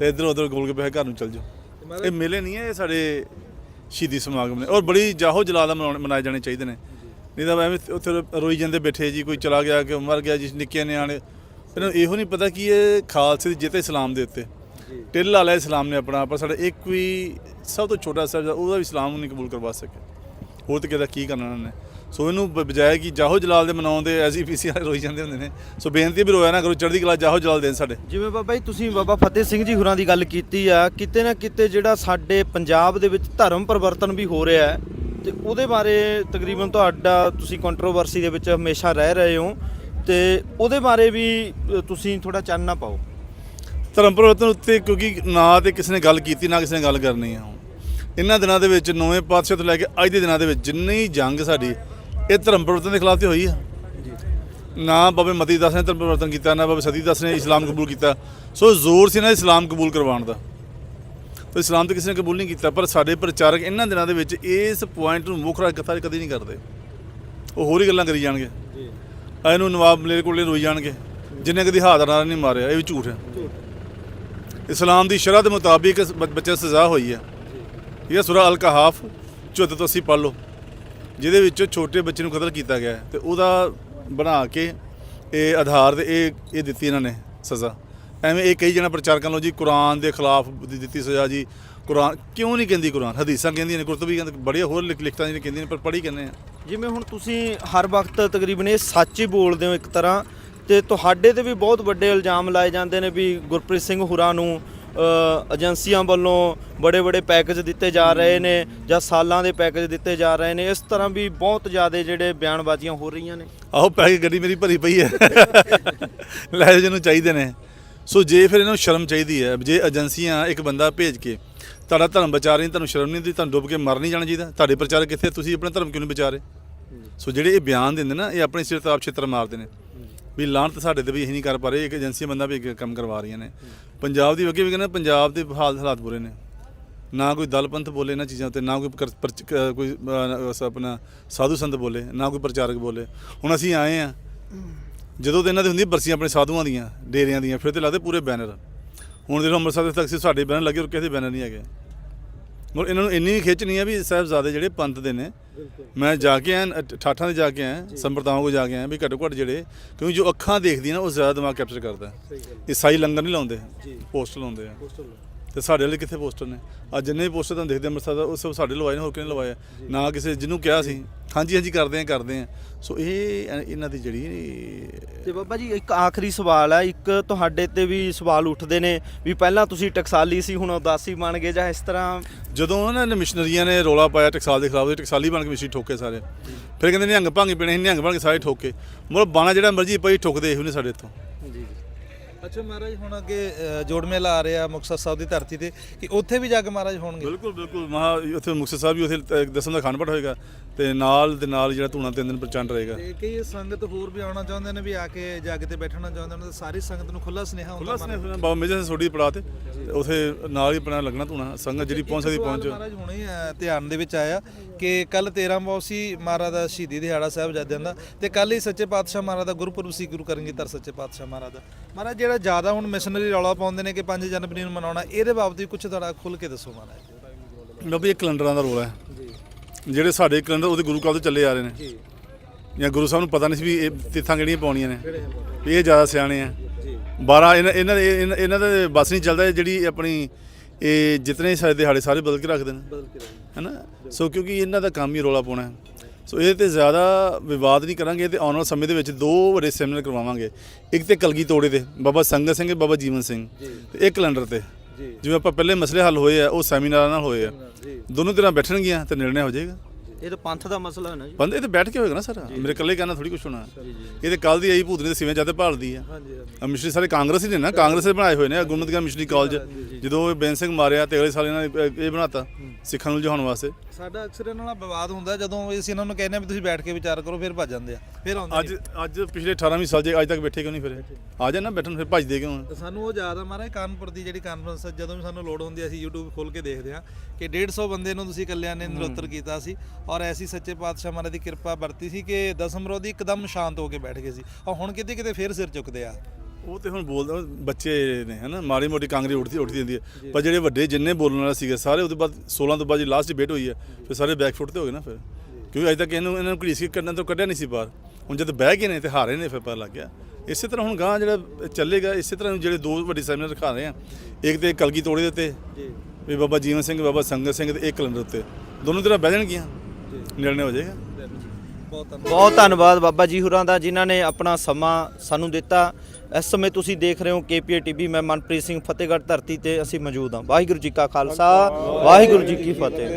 ਤੇ ਇੱਧਰ ਉੱਧਰ ਗੋਲ ਕੇ ਘਰ ਨੂੰ ਚੱਲ ਜਾਓ। ਇਹ ਮੇਲੇ ਨਹੀਂ ਹੈ ਇਹ ਸਾਡੇ ਸ਼ਹੀਦੀ ਸਮਾਗਮ ਨੇ। ਔਰ ਬੜੀ ਜਾਹੋ ਜਲਾਲ ਮਨਾਉਣੇ ਮਨਾਏ ਜਾਣੇ ਚਾਹੀਦੇ ਨੇ। ਨਹੀਂ ਤਾਂ ਐਵੇਂ ਉੱਥੇ ਰੋਈ ਜਾਂਦੇ ਬੈਠੇ ਜੀ ਕੋਈ ਚਲਾ ਗਿਆ ਕਿ ਮਰ ਗਿਆ ਜੀ ਨਿੱਕੇ ਨਿਆਣੇ। ਇਹਨਾਂ ਨੂੰ ਇਹੋ ਨਹੀਂ ਪਤਾ ਕਿ ਇਹ ਖਾਲਸੇ ਦੀ ਜਿੱਤ ਇਸਲਾਮ ਦੇ ਉੱਤੇ। ਟਿੱਲ ਵਾਲਾ ਇਸਲਾਮ ਨੇ ਆਪਣਾ ਪਰ ਸਾਡਾ ਇੱਕ ਵੀ ਸਭ ਤੋਂ ਛੋਟਾ ਸਾਹਿਬ ਉਹਦਾ ਵੀ ਇਸਲਾਮ ਨਹੀਂ ਕਬੂਲ ਕਰਵਾ ਸਕਿਆ। ਹੋਰ ਤੇ ਕਿਹਦਾ ਕੀ ਕਰਨਾ ਉਹਨਾਂ ਨੇ? ਸੋ ਇਹਨੂੰ ਬ- ਬਜਾਏ ਕਿ ਜਾਹੋ ਜਲਾਲ ਦੇ ਮਨਾਉਂਦੇ ਐਸੀ ਪੀਸੀ ਵਾਲੇ ਰੋਈ ਜਾਂਦੇ ਹੁੰਦੇ ਨੇ। ਸੋ ਬੇਨਤੀ ਵੀ ਰੋਇਆ ਨਾ ਕਰੋ ਚੜ੍ਹਦੀ ਕਲਾ ਜਾਹੋ ਜਲਾਲ ਦੇਣ ਸਾਡੇ। ਜਿਵੇਂ ਬਾਬਾ ਜੀ ਤੁਸੀਂ ਬਾਬਾ ਫਤਿਹ ਸਿੰਘ ਜੀ ਹੁਰਾਂ ਦੀ ਗੱਲ ਕੀਤੀ ਆ ਕਿਤੇ ਨਾ ਕਿਤੇ ਜਿਹੜਾ ਸਾਡੇ ਪੰਜਾਬ ਦੇ ਵਿੱਚ ਧਰਮ ਪਰਿਵਰਤਨ ਵੀ ਹੋ ਰਿਹਾ ਹੈ ਤੇ ਉਹਦੇ ਬਾਰੇ ਤਕਰੀਬਨ ਤੁਹਾਡਾ ਤੁਸੀਂ ਕੰਟਰੋਵਰਸੀ ਦੇ ਵਿੱਚ ਹਮੇਸ਼ਾ ਰਹਿ ਰਹੇ ਹੋ ਤੇ ਉਹਦੇ ਬਾਰੇ ਵੀ ਅ, ਤੁਸੀਂ ਥੋੜਾ ਚਾਨਣਾ ਪਾਓ। ਧਰਮ ਪਰਿਵਰਤਨ ਉੱਤੇ ਕਿਉਂਕਿ ਨਾ ਤੇ ਕਿਸੇ ਨੇ ਗੱਲ ਕੀਤੀ ਨਾ ਕਿਸੇ ਨੇ ਗੱਲ ਕਰਨੀ ਆ ਇਹਨਾਂ ਦਿਨਾਂ ਦੇ ਵਿੱਚ ਨੌਵੇਂ ਪਾਤਸ਼ਾਹ ਤੋਂ ਲੈ ਕੇ ਅੱਜ ਦੇ ਦਿਨਾਂ ਦੇ ਵਿੱਚ ਜਿੰਨੀ ਜੰਗ ਸਾਡੀ ਇਹ ਧਰਮ ਪਰਿਵਰਤਨ ਦੇ ਖਿਲਾਫ ਤੇ ਹੋਈ ਆ। ਨਾ ਬਾਬੇ ਮਤੀ ਦਾਸ ਨੇ ਧਰਮ ਪਰਿਵਰਤਨ ਕੀਤਾ ਨਾ ਬਾਬੇ ਸਤੀ ਦਾਸ ਨੇ ਇਸਲਾਮ ਕਬੂਲ ਕੀਤਾ। ਸੋ ਜ਼ੋਰ ਸੀ ਨਾ ਇਸਲਾਮ ਕਬੂਲ ਕਰਵਾਉਣ ਦਾ। ਤੇ ਇਸਲਾਮ ਤੇ ਕਿਸੇ ਨੇ ਕਬੂਲ ਨਹੀਂ ਕੀਤਾ ਪਰ ਸਾਡੇ ਪ੍ਰਚਾਰਕ ਇਹਨਾਂ ਦਿਨਾਂ ਦੇ ਵਿੱਚ ਇਸ ਪੁਆਇੰਟ ਨੂੰ ਮੁੱਖ ਰੱਖ ਕਥਾ ਕਦੀ ਨਹੀਂ ਕਰਦੇ। ਉਹ ਹੋਰ ਹੀ ਗੱਲਾਂ ਕਰੀ ਜਾਣਗੇ। ਜੀ। ਇਹਨੂੰ ਨਵਾਬ ਮਲੇਰਕੋਟਲੇ ਰੋਈ ਜਾਣਗੇ। ਜਿੰਨੇ ਕਦੀ ਹਾਜ਼ਰ ਨਹੀਂ ਮਾਰਿਆ ਇਹ ਵੀ ਝੂਠ ਹੈ ਇਸਲਾਮ ਦੀ ਸ਼ਰਅ ਦੇ ਮੁਤਾਬਿਕ ਬੱਚੇ ਸਜ਼ਾ ਹੋਈ ਹੈ ਇਹ ਸੂਰਾ ਅਲ ਕਹਾਫ 74 ਤੋਂ 80 ਪੜ੍ਹ ਲਓ। ਜਿਹਦੇ ਵਿੱਚ ਛੋਟੇ ਬੱਚੇ ਨੂੰ ਕਤਲ ਕੀਤਾ ਗਿਆ ਹੈ ਤੇ ਉਹਦਾ ਬਣਾ ਕੇ ਇਹ ਆਧਾਰ ਤੇ ਇਹ ਇਹ ਦਿੱਤੀ ਇਹਨਾਂ ਨੇ ਸਜ਼ਾ। ਐਵੇਂ ਇਹ ਕਈ ਜਣਾ ਪ੍ਰਚਾਰਕਾਂ ਲੋ ਜੀ, ਕੁਰਾਨ ਦੇ ਖਿਲਾਫ ਦੀ ਦਿੱਤੀ ਸਜ਼ਾ ਜੀ। ਕੁਰਾਨ, ਕਿਉਂ ਨਹੀਂ ਕਹਿੰਦੀ ਕੁਰਾਨ? ਹਦੀਸਾਂ ਕਹਿੰਦੀਆਂ ਨੇ ਕੁਰਤਬੀ ਕਹਿੰਦੇ ਬੜੇ ਹੋਰ ਲਿਖ- ਲਿਖਤਾਂ ਜਿਹੜੀਆਂ ਕਹਿੰਦੀਆਂ ਨੇ, ਪਰ ਪੜ੍ਹੀ ਕਹਿੰਦੇ ਆ? ਜਿਵੇਂ ਹੁਣ ਤੁਸੀਂ ਹਰ ਵਕਤ ਤਕਰੀਬਨ ਇਹ ਸੱਚ ਹੀ ਬੋਲਦੇ ਹੋ ਇੱਕ ਤਰ੍ਹਾਂ, ਤੇ ਤੁਹਾਡੇ ਤੇ ਵੀ ਬਹੁਤ ਵੱਡੇ ਇਲਜ਼ਾਮ ਲਾਏ ਜਾਂਦੇ ਨੇ ਵੀ ਗੁਰਪ੍ਰੀਤ ਸਿੰਘ ਹੁਰਾ ਨੂੰ ਏਜੰਸੀਆਂ ਵੱਲੋਂ ਬੜੇ ਬੜੇ ਪੈਕੇਜ ਦਿੱਤੇ ਜਾ ਰਹੇ ਨੇ ਜਾਂ ਸਾਲਾਂ ਦੇ ਪੈਕੇਜ ਦਿੱਤੇ ਜਾ ਰਹੇ ਨੇ। ਇਸ ਤਰ੍ਹਾਂ ਵੀ ਬਹੁਤ ਜ਼ਿਆਦਾ ਜਿਹੜੇ ਬਿਆਨਬਾਜ਼ੀਆਂ ਹੋ ਰਹੀਆਂ ਨੇ। ਆਹੋ ਪੈਸੇ ਗੱਡੀ ਮੇਰੀ ਭਰੀ ਪਈ ਹੈ। ਲੈ ਜਿਹਨੂੰ ਚਾਹੀਦੇ ਨੇ। ਸੋ ਜੇ ਫਿਰ ਇਹਨੂੰ ਸ਼ਰਮ ਚਾਹੀਦੀ ਹੈ, ਜੇ ਏਜੰਸੀਆਂ ਇੱਕ ਬੰਦਾ ਭੇਜ ਕੇ ਤੁਹਾਡਾ ਧਰਮ ਬਚਾ ਰਹੀ ਤੁਹਾਨੂੰ ਸ਼ਰਮ ਨਹੀਂ ਦੀ ਤੁਹਾਨੂੰ ਡੁੱਬ ਕੇ ਮਰ ਨਹੀਂ ਜਾਣਾ ਚਾਹੀਦਾ। ਤੁਹਾਡੇ ਪ੍ਰਚਾਰ ਕਿੱਥੇ ਤੁਸੀਂ ਆਪਣਾ ਧਰਮ ਕਿਉਂ ਨਹੀਂ ਬਚਾ ਰਹੇ? ਸੋ ਜਿਹੜੇ ਇਹ ਬਿਆਨ ਦਿੰਦੇ ਨਾ, ਇਹ ਆਪਣੇ ਸਿਰ ਤੇ ਆਪ ਛੇਤਰ ਮਾਰਦੇ ਨੇ। ਵੀ ਲਾਹਨਤ ਸਾਡੇ ਤੇ ਵੀ ਇਹ ਨਹੀਂ ਕਰ ਪਾ ਰਹੇ, ਇੱਕ ਏਜੰਸੀ ਬੰਦਾ ਵੀ ਕੰਮ ਕਰਵਾ ਰਹੀਆਂ ਨੇ। ਪੰਜਾਬ ਦੀ ਅੱਗੇ ਵੀ ਕਹਿੰਦੇ ਪੰਜਾਬ ਦੇ ਹਾਲ ਹਾਲਾਤ ਬੁਰੇ ਨੇ। ਨਾ ਕੋਈ ਦਲ ਪੰਥ ਬੋਲੇ ਇਹਨਾਂ ਚੀਜ਼ਾਂ ਤੇ, ਨਾ ਕੋਈ ਕੋਈ ਆਪਣਾ ਸਾਧੂ ਸੰਤ ਬੋਲੇ, ਨਾ ਕੋਈ ਪ੍ਰਚਾਰਕ ਬੋਲੇ। ਹੁਣ ਅਸੀਂ ਆਏ ਆ ਜਦੋਂ ਤੇ ਇਹਨਾਂ ਦੇ ਹੁੰਦੀ ਬਰਸੀਆਂ ਆਪਣੇ ਸਾਧੂਆਂ ਦੀਆਂ, ਡੇਰਿਆਂ ਦੀਆਂ, ਫਿਰ ਤੇ ਲਾਦੇ ਪੂਰੇ ਬੈਨਰ। ਹੁਣ ਦੇਖੋ ਅੰਮ੍ਰਿਤਸਰ ਦੇ ਤੱਕ ਸੀ, ਸਾਡੇ ਬੈਨਰ ਲੱਗੇ ਔਰ ਕਿਸੇ ਦੇ ਬੈਨਰ ਨਹੀਂ ਹੈਗੇ। ਔਰ ਇਹਨਾਂ ਨੂੰ ਇੰਨੀ ਖਿੱਚ ਨਹੀਂ ਹੈ ਵੀ ਸਾਹਿਬਜ਼ਾਦੇ ਜਿਹੜੇ ਪੰਥ ਦੇ ਨੇ ਮੈਂ ਜਾ ਕੇ ਆਇਆ ਠਾਠਾਂ ਦੇ ਜਾ ਕੇ ਆਇਆ ਸੰਪਰਦਾਵਾਂ ਕੋ ਜਾ ਕੇ ਆਇਆ ਵੀ ਘੱਟੋ ਘੱਟ ਜਿਹੜੇ ਕਿਉਂਕਿ ਜੋ ਅੱਖਾਂ ਦੇਖਦੀਆਂ ਨਾ ਉਹ ਜ਼ਿਆਦਾ ਦਿਮਾਗ ਕੈਪਚਰ ਕਰਦਾ। ਈਸਾਈ ਲੰਗਰ ਨਹੀਂ ਲਾਉਂਦੇ ਪੋਸਟਰ ਲਾਉਂਦੇ ਆ। ਤੇ ਸਾਡੇ ਵਾਲੇ ਕਿੱਥੇ ਪੋਸਟਰ ਨੇ? ਅੱਜ ਜਿੰਨੇ ਵੀ ਪੋਸਟਰ ਤੁਹਾਨੂੰ ਦੇਖਦੇ ਅੰਮ੍ਰਿਤਸਰ ਦਾ ਉਹ ਸਭ ਸਾਡੇ ਲਵਾਏ ਨੇ ਹੋਰ ਕਿਹਨੇ ਲਵਾਇਆ ਨਾ ਕਿਸੇ ਜਿਹਨੂੰ ਕਿਹਾ ਸੀ। ਹਾਂਜੀ ਹਾਂਜੀ ਕਰਦੇ ਆ ਕਰਦੇ ਆ। ਸੋ ਇਹ ਇਹਨਾਂ ਦੀ ਜਿਹੜੀ ਤੇ ਬਾਬਾ ਜੀ ਇੱਕ ਆਖਰੀ ਸਵਾਲ ਹੈ ਇੱਕ ਤੁਹਾਡੇ ਤੇ ਵੀ ਸਵਾਲ ਉੱਠਦੇ ਨੇ ਵੀ ਪਹਿਲਾਂ ਤੁਸੀਂ ਟਕਸਾਲੀ ਸੀ ਹੁਣ ਉਦਾਸੀ ਬਣ ਗਏ ਜਾਂ ਇਸ ਤਰ੍ਹਾਂ? ਜਦੋਂ ਉਹਨਾਂ ਨੇ ਮਿਸ਼ਨਰੀਆਂ ਨੇ ਰੋਲਾ ਪਾਇਆ ਟਕਸਾਲ ਦੇ ਖਿਲਾਫ ਉਹ ਟਕਸਾਲੀ ਬਣ ਕੇ ਮਿਸ਼ੀ ਠੋਕੇ ਸਾਰੇ। ਫਿਰ ਕਹਿੰਦੇ ਨਿਹੰਗ ਭੰਗ ਪੀਣੇ ਸੀ ਨਿਹੰਗ ਬਣ ਕੇ ਸਾਰੇ ਠੋਕੇ। ਮਤਲਬ ਬਾਣਾ ਜਿਹੜਾ ਮਰਜ਼ੀ ਪਈ ਠੋਕਦੇ ਇਹੋ ਨੇ ਸਾਡੇ ਇੱਥੋਂ। ਜੀ ਅੱਛਾ ਮਹਾਰਾਜ ਹੁਣ ਅੱਗੇ ਜੋੜ ਮੇਲਾ ਆ ਰਿਹਾ ਮੁਕਤਸਰ ਸਾਹਿਬ ਦੀ ਧਰਤੀ ਤੇ ਕਿ ਉੱਥੇ ਵੀ ਜਾ ਕੇ ਮਹਾਰਾਜ ਹੋਣਗੇ? ਬਿਲਕੁਲ ਬਿਲਕੁਲ। ਮਹਾ ਉੱਥੇ ਮੁਕਤਸਰ ਸਾਹਿਬ ਵੀ ਉੱਥੇ ਦਸਮ ਦਾ ਅਖੰਡ ਪਾਠ ਹੋਏਗਾ ਤੇ ਨਾਲ ਦੇ ਨਾਲ ਜਿਹੜਾ ਧੂਣਾ ਤਿੰਨ ਦਿਨ ਪ੍ਰਚੰਡ ਰਹੇਗਾ। ਤੇ ਕਈ ਸੰਗਤ ਹੋਰ ਵੀ ਆਉਣਾ ਚਾਹੁੰਦੇ ਨੇ ਵੀ ਆ ਕੇ ਜੱਗ ਤੇ ਬੈਠਣਾ ਚਾਹੁੰਦੇ ਨੇ ਤਾਂ ਸਾਰੀ ਸੰਗਤ ਨੂੰ ਖੁੱਲਾ ਸੁਨੇਹਾ ਹੁੰਦਾ ਖੁੱਲਾ ਬਾਬਾ ਮੇਜਰ ਸੋਢੀ ਪੜਾ ਤੇ। ਉੱਥੇ ਨਾਲ ਹੀ ਆਪਣਾ ਲੱਗਣਾ ਧੂਣਾ ਸੰਗਤ ਜਿਹੜੀ ਪਹੁੰਚ ਸਕਦੀ ਪਹੁੰਚ। ਮਹਾਰਾਜ ਹੁਣੇ ਧਿਆਨ ਦੇ ਵਿੱਚ ਆਇਆ ਕਿ ਕੱਲ 13 ਮੌਸੀ ਮਹਾਰਾਜ ਦਾ ਸ਼ਹੀਦੀ ਦਿਹਾੜਾ ਸਾਹਿਬਜ਼ਾਦਿਆਂ ਦਾ ਤੇ ਕੱਲ ਹੀ ਸੱਚੇ ਪਾਤਸ਼ਾਹ ਮਹਾਰਾਜ ਦਾ ਗੁਰਪੁਰਬ ਸੀ ਗੁਰੂ ਕਰਨਗੇ ਤਰ ਸੱਚੇ ਪਾਤਸ਼ਾਹ ਮਹਾਰਾਜ ਦਾ। ਮਹਾਰਾਜ ਜਿਹੜਾ ਜ਼ਿਆਦਾ ਹੁਣ ਮਿਸ਼ਨਰੀ ਰੌਲਾ ਪਾਉਂਦੇ ਨੇ ਕਿ 5 ਜਨਵਰੀ ਨੂੰ ਮਨਾਉਣਾ ਇਹਦੇ ਬਾਬਤ ਵੀ ਕੁਝ ਤੁਹਾਡਾ ਖੁੱਲ ਕੇ ਦੱਸੋ ਮਹਾਰਾਜ। ਬਾਬਾ ਇਹ ਕੈਲੰਡਰਾਂ ਦਾ ਰੋਲ ਹੈ। ਜਿਹੜੇ ਸਾਡੇ ਕੈਲੰਡਰ ਉਹਦੇ ਗੁਰੂ ਕਾਲ ਤੋਂ ਚੱਲੇ ਆ ਰਹੇ ਨੇ। ਜਾਂ। ਗੁਰੂ ਸਾਹਿਬ ਨੂੰ ਪਤਾ ਨਹੀਂ ਸੀ ਵੀ ਇਹ ਤਿੱਥਾਂ ਕਿਹੜੀਆਂ ਪਾਉਣੀਆਂ ਨੇ। ਇਹ ਜ਼ਿਆਦਾ ਸਿਆਣੇ ਆ। 12 ਇਹਨਾਂ ਇਹਨਾਂ ਦੇ ਇਹਨਾਂ- ਦਾ ਬਸ ਨਹੀਂ ਚੱਲਦਾ ਜਿਹੜੀ ਆਪਣੀ ਇਹ ਜਿਤਨੇ ਸਾਡੇ ਦਿਹਾੜੇ ਸਾਰੇ ਬਦਲ ਕੇ ਰੱਖਦੇ ਨੇ। ਹੈਨਾ? ਸੋ ਕਿਉਂਕਿ ਇਹਨਾਂ ਦਾ ਕੰਮ ਹੀ ਰੋਲਾ ਪਾਉਣਾ ਹੈ। ਸੋ ਇਹਦੇ ਤੇ ਜ਼ਿਆਦਾ ਵਿਵਾਦ ਨਹੀਂ ਕਰਾਂਗੇ ਤੇ ਆਉਣ ਵਾਲੇ ਸਮੇਂ ਦੇ ਵਿੱਚ ਦੋ ਵੱਡੇ ਸੈਮੀਨਾਰ ਕਰਵਾਵਾਂਗੇ। ਇੱਕ ਤੇ ਕਲਗੀ ਤੋੜੇ ਤੇ ਬਾਬਾ ਸੰਗਤ ਸਿੰਘ ਬਾਬਾ ਜੀਵਨ ਸਿੰਘ ਤੇ ਇੱਕ ਕੈਲੰਡਰ ਤੇ। ਜਿਵੇਂ ਆਪਾਂ ਪਹਿਲੇ ਮਸਲੇ ਹੱਲ ਹੋਏ ਆ ਉਹ ਸੈਮੀਨਾਰਾਂ ਨਾਲ ਹੋਏ ਆ। ਦੋਨੋਂ ਤਰ੍ਹਾਂ ਬੈਠਣਗੀਆਂ ਤੇ ਨਿਰਣੈ ਹੋ ਜਾਏਗਾ। ਇਹ ਤਾਂ ਪੰਥ ਦਾ ਮਸਲਾ ਹੈ ਨਾ ਜੀ। ਬੰਦੇ ਤੇ ਬੈਠ ਕੇ ਹੋਏਗਾ ਨਾ ਸਰ। ਮੇਰੇ ਇਕੱਲੇ ਕਹਿਣਾ ਥੋੜੀ ਕੁਛ ਹੋਣਾ। ਇਹ ਤੇ ਕੱਲ ਦੀ ਆਈ ਭੂਤਨੀ ਦੇ ਸਿਵੇਂ ਜਾਂਦੇ ਭਾਲਦੀ ਆ। ਆ ਮਿਸ਼ਨਰੀ ਸਾਰੇ ਕਾਂਗਰਸ ਹੀ ਨੇ ਨਾ। ਕਾਂਗਰਸ ਦੇ ਬਣਾਏ ਹੋਏ ਨੇ ਗੁਰਮਤਿਗਰ ਮਿਸ਼ਨਰੀ ਕਾਲਜ। ਜਦੋਂ ਇਹ ਬੇਨ ਸਿੰਘ ਮਾਰਿਆ ਤੇ ਅਗਲੇ ਸਾਲ ਇਹਨਾਂ ਨੇ ਇਹ- ਬਣਾਤਾ ਸਿੱਖਾਂ ਨੂੰ ਲਿਜਾਉਣ ਵਾਸਤੇ। ਸਾਡਾ ਅਕਸਰ ਇਹਨਾਂ ਨਾਲ ਵਿਵਾਦ ਹੁੰਦਾ ਜਦੋਂ ਅਸੀਂ ਇਹਨਾਂ ਨੂੰ ਕਹਿੰਦੇ ਆ ਵੀ ਤੁਸੀਂ ਬੈਠ ਕੇ ਵਿਚਾਰ ਕਰੋ ਫਿਰ ਭੱਜ ਜਾਂਦੇ ਆ। ਫਿਰ ਆਉਂਦੇ ਅੱਜ ਅੱਜ ਪਿਛਲੇ 18 20 ਸਾਲ ਜੇ ਅੱਜ ਤੱਕ ਬੈਠੇ ਕਿਉਂ ਨਹੀਂ ਫਿਰ? ਆ ਜਾਣ ਨਾ ਬੈਠਣ ਫਿਰ ਭੱਜਦੇ ਕਿਉਂ? ਤੇ ਸਾਨੂੰ ਉਹ ਯਾਦ ਆ ਮਹਾਰਾਜ ਕਾਨਪੁਰ ਦੀ ਜਿਹੜੀ ਕਾਨਫਰੰਸ ਜਦੋਂ ਵੀ ਸਾਨੂੰ ਲੋੜ ਹੁੰਦੀ ਅਸੀਂ YouTube ਖੋਲ ਕੇ ਦੇਖਦੇ ਆ ਕਿ 150 ਬੰਦੇ ਨੂੰ ਤੁਸੀਂ ਇਕੱਲਿਆਂ ਨੇ ਨਿਰੋਤਰ ਕੀਤਾ ਸੀ। ਔਰ ਐਸੀ ਸੱਚੇ ਪਾਤਸ਼ਾਹ ਮਹਾਰਾਜ ਦੀ ਕਿਰਪਾ ਵਰਤੀ ਸੀ ਕਿ ਦਸਮ ਵਿਰੋਧੀ ਇੱਕਦਮ ਸ਼ਾਂਤ ਹੋ ਕੇ ਬੈਠ ਗਏ ਸੀ। ਔਰ ਹੁਣ ਕਿਤੇ ਕਿਤੇ ਫੇਰ ਸਿਰ ਚੁੱਕਦੇ ਆ। ਉਹ ਤੇ ਹੁਣ ਬੋਲਦਾ ਬੱਚੇ ਨੇ ਹਨਾ ਮਾੜੀ ਮੋਟੀ ਕਾਂਗਰੀ ਉੱਠਦੀ ਉੱਠਦੀ ਜਾਂਦੀ ਹੈ। ਪਰ ਜਿਹੜੇ ਵੱਡੇ ਜਿੰਨੇ ਬੋਲਣ ਵਾਲੇ ਸੀਗੇ ਸਾਰੇ ਉਹਦੇ ਬਾਅਦ 16 ਤੋਂ ਬਾਅਦ ਜੀ ਲਾਸਟ ਡਿਬੇਟ ਹੋਈ ਹੈ ਫਿਰ ਸਾਰੇ ਬੈਕ ਫੁੱਟ ਤੇ ਹੋ ਗਏ ਨਾ ਫਿਰ। ਕਿਉਂਕਿ ਅਜੇ ਤੱਕ ਇਹਨੂੰ ਇਹਨਾਂ ਨੂੰ ਘੜੀਸ ਕੇ ਕੱਢਣ ਤੋਂ ਕੱਢਿਆ ਨਹੀਂ ਸੀ ਬਾਹਰ। ਹੁਣ ਜਦ ਬਹਿ ਗਏ ਨੇ ਤੇ ਹਾਰੇ ਨੇ ਫਿਰ ਪਤਾ ਲੱਗ ਗਿਆ। ਇਸੇ ਤਰ੍ਹਾਂ ਹੁਣ ਗਾਂ ਜਿਹੜਾ ਚੱਲੇਗਾ ਇਸੇ ਤਰ੍ਹਾਂ ਜਿਹੜੇ ਦੋ ਵੱਡੇ ਸੈਮੀਨਾਰ ਰਖਾ ਰਹੇ ਆ ਇੱਕ ਤੇ ਕਲਗੀ ਤੋੜੇ ਦੇ ਉੱਤੇ ਜੀ। ਵੀ ਬਾਬਾ ਜੀਵਨ ਸਿੰਘ ਬਾਬਾ ਸੰਗਤ ਸਿੰਘ ਤੇ ਇੱਕ ਕੈਲੰਡਰ ਉੱਤੇ। ਦੋਨੋਂ ਤਰ੍ਹਾਂ ਬਹਿ ਜਾਣਗੀਆਂ। ਨਿਰਣੇ ਹੋ ਜਾਏਗਾ। ਬਹੁਤ ਧੰਨਵਾਦ। ਬਹੁਤ ਧੰਨਵਾਦ ਬਾਬਾ ਜੀ ਹੁਰਾਂ ਦਾ ਜਿਨ੍ਹਾਂ ਨੇ ਆਪਣਾ ਸਮਾਂ ਸਾਨੂੰ ਦਿੱਤਾ। ਇਸ ਸਮੇਂ ਤੁਸੀਂ ਦੇਖ ਰਹੇ ਹੋ ਕੇਪੀਏ ਟੀਵੀ ਮੈਂ ਮਨਪ੍ਰੀਤ ਸਿੰਘ ਫਤਿਹਗੜ੍ਹ ਧਰਤੀ ਤੇ ਅਸੀਂ ਮੌਜੂਦ ਹਾਂ। ਵਾਹਿਗੁਰੂ ਜੀ ਕਾ ਖਾਲਸਾ ਵਾਹਿਗੁਰੂ ਜੀ ਕੀ ਫਤਿਹ।